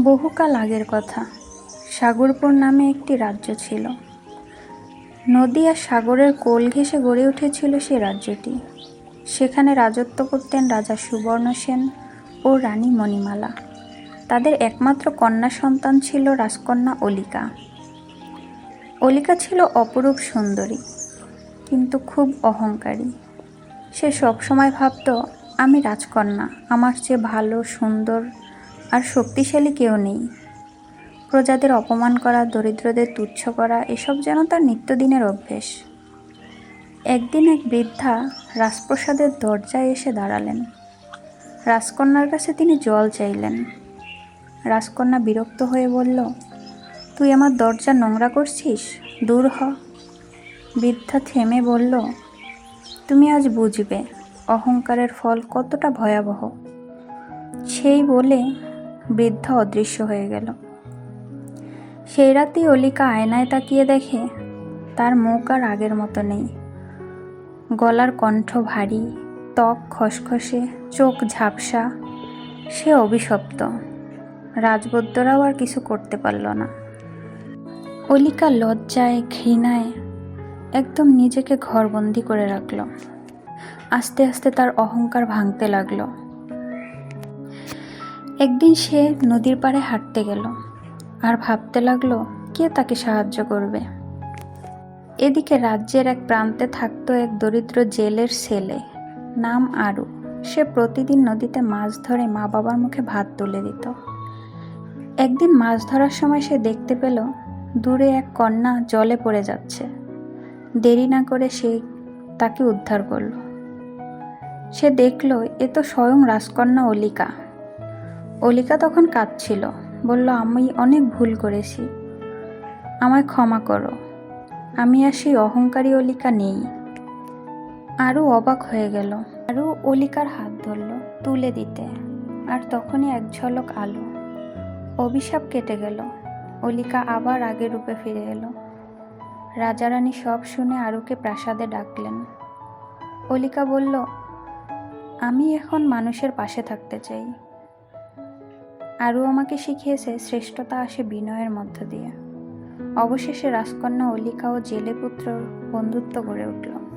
বহুকাল আগের কথা। সাগরপুর নামে একটি রাজ্য ছিল। নদী আর সাগরের কোল ঘেঁষে গড়ে উঠেছিল সেই রাজ্যটি। সেখানে রাজত্ব করতেন রাজা সুবর্ণ সেন ও রানী মণিমালা। তাদের একমাত্র কন্যা সন্তান ছিল রাজকন্যা অলিকা। অলিকা ছিল অপরূপ সুন্দরী, কিন্তু খুব অহংকারী। সে সবসময় ভাবতো, আমি রাজকন্যা, আমার চেয়ে ভালো, সুন্দর আর শক্তিশালী কেউ নেই। প্রজাদের অপমান করা, দরিদ্রদের তুচ্ছ করা, এসব যেন তার নিত্যদিনের অভ্যেস। একদিন এক বৃদ্ধা রাজপ্রসাদের দরজায় এসে দাঁড়ালেন। রাজকন্যার কাছে তিনি জল চাইলেন। রাজকন্যা বিরক্ত হয়ে বলল, তুই আমার দরজা নোংরা করছিস? দূর হ। বৃদ্ধা থেমে বলল, তুমি আজ বুঝবে, অহংকারের ফল কতটা ভয়াবহ। সেই বলে বৃদ্ধা অদৃশ্য হয়ে গেল। সেই রাতেই অলিকা আয়নায় তাকিয়ে দেখে তার মুখ আর আগের মতো নেই। গলার কণ্ঠ ভারী, ত্বক খসখসে, চোখ ঝাপসা, সে অভিশপ্ত। রাজবদ্যরাও আর কিছু করতে পারল না। অলিকা লজ্জায়, ঘৃণায় একদম নিজেকে ঘরবন্দি করে রাখল। আস্তে আস্তে তার অহংকার ভাঙতে লাগল। একদিন সে নদীর পাড়ে হাঁটতে গেল আর ভাবতে লাগল, কে তাকে সাহায্য করবে? এদিকে রাজ্যের এক প্রান্তে থাকতো এক দরিদ্র জেলের ছেলে, নাম আরু। সে প্রতিদিন নদীতে মাছ ধরে মা বাবার মুখে ভাত তুলে দিত। একদিন মাছ ধরার সময় সে দেখতে পেল, দূরে এক কন্যা জলে পড়ে যাচ্ছে। দেরি না করে সে তাকে উদ্ধার করল। সে দেখল, এ তো স্বয়ং রাজকন্যা অলিকা। অলিকা তখন কাঁদছিল, বলল, আমি অনেক ভুল করেছি। আমায় ক্ষমা করো। আমি আর সেই অহংকারী অলিকা নেই। আরও অবাক হয়ে গেল। আরও অলিকার হাত ধরল তুলে দিতে। আর তখনই এক ঝলক আলো, অভিশাপ কেটে গেল। অলিকা আবার আগের রূপে ফিরে এলো। রাজারানী সব শুনে আরুকে প্রাসাদে ডাকলেন। অলিকা বলল, আমি এখন মানুষের পাশে থাকতে চাই। আরও আমাকে শিখিয়েছে শ্রেষ্ঠতা আসে বিনয়ের মধ্য দিয়ে। অবশেষে রাজকন্যা অলিকা ও জেলে পুত্র বন্ধুত্ব গড়ে উঠল।